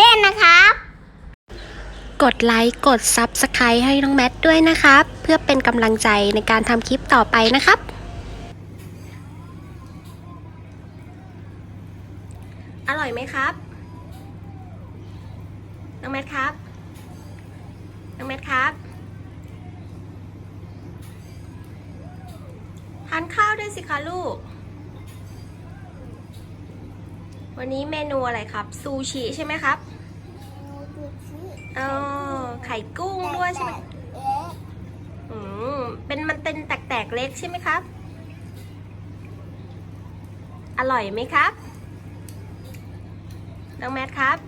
ด้นนะครับ กดไลค์ กด Subscribe ให้น้องแมทด้วยนะครับ เพื่อเป็นกำลังใจในการทำคลิปต่อไปนะครับ อร่อยไหมครับ น้องแมทครับ น้องแมทครับ ทานข้าวด้วยสิคะลูก วันนี้เมนูอะไรครับ ซูชิใช่ไหมครับอ๋อไข่กุ้งด้วยใช่ไหมอืมเป็นมันเป็นแตกๆเล็กใช่ไหมครับ อร่อยไหมครับ น้องแมทครับ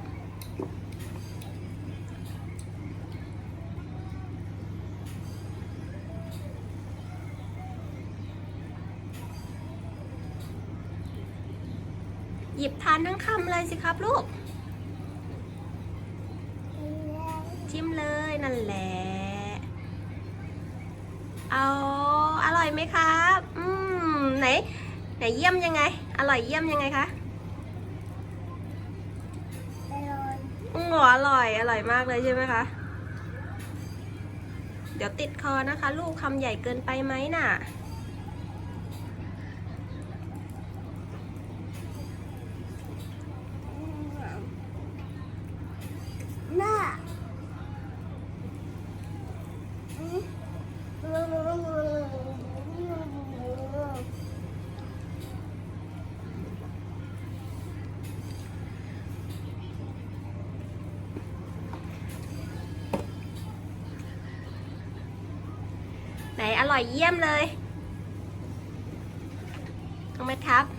หยิบทานทั้งคำเลยสิครับลูกจิ้มเลยนั่นแหละ เอาอร่อยไหมครับ อืมไหนไหนเยี่ยมยังไง อร่อยเยี่ยมยังไงคะอืมอร่อย อร่อยมากเลยใช่ไหมคะ เดี๋ยวติดคอนะคะ ลูกคำใหญ่เกินไปไหมน่ะ แม่ ไหนอร่อยเยี่ยมเลยน้องมทครับ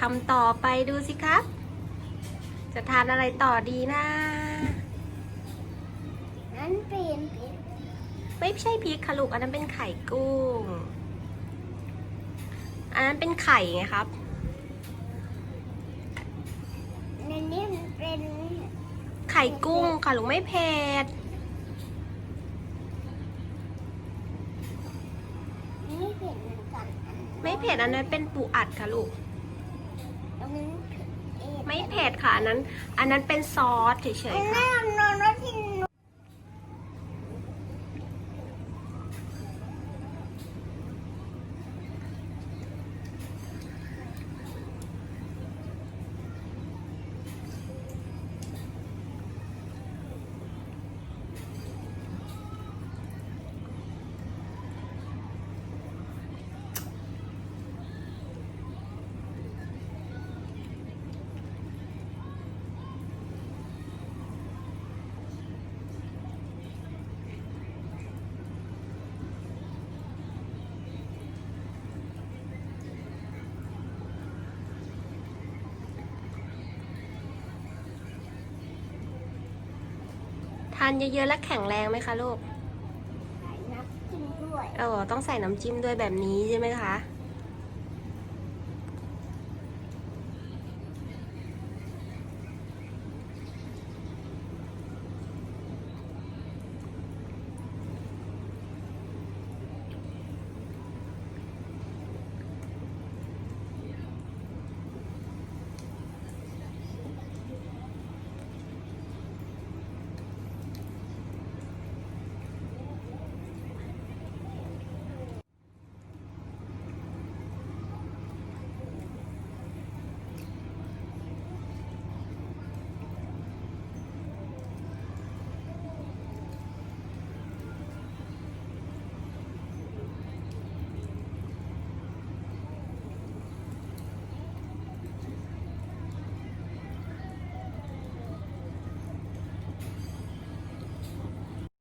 คำต่อไปดูสิครับ จะทานอะไรต่อดีนะ นั้นเปลี่ยนเป็นไม่ใช่พริกค่ะลูกอันนั้นเป็นไข่กุ้ง อันนั้นเป็นไข่ไงครับในนี้มันเป็นไข่กุ้งค่ะลูกไม่เผ็ด ไม่เผ็ดเหมือนกันไม่เผ็ดอันนั้นเป็นปูอัดค่ะลูกตรงนี้เผ็ด เผ็ดค่ะอันนั้น อันนั้นเป็นซอสเฉยๆค่ะ ทานเยอะๆ และแข็งแรงไหมคะลูก ใส่น้ำจิ้มด้วย เออ ต้องใส่น้ำจิ้มด้วยแบบนี้ใช่ไหมคะใ